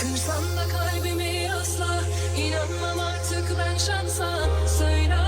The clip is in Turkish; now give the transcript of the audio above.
Kırsan da kalbimi asla. İnanmam artık ben şansa. Söyle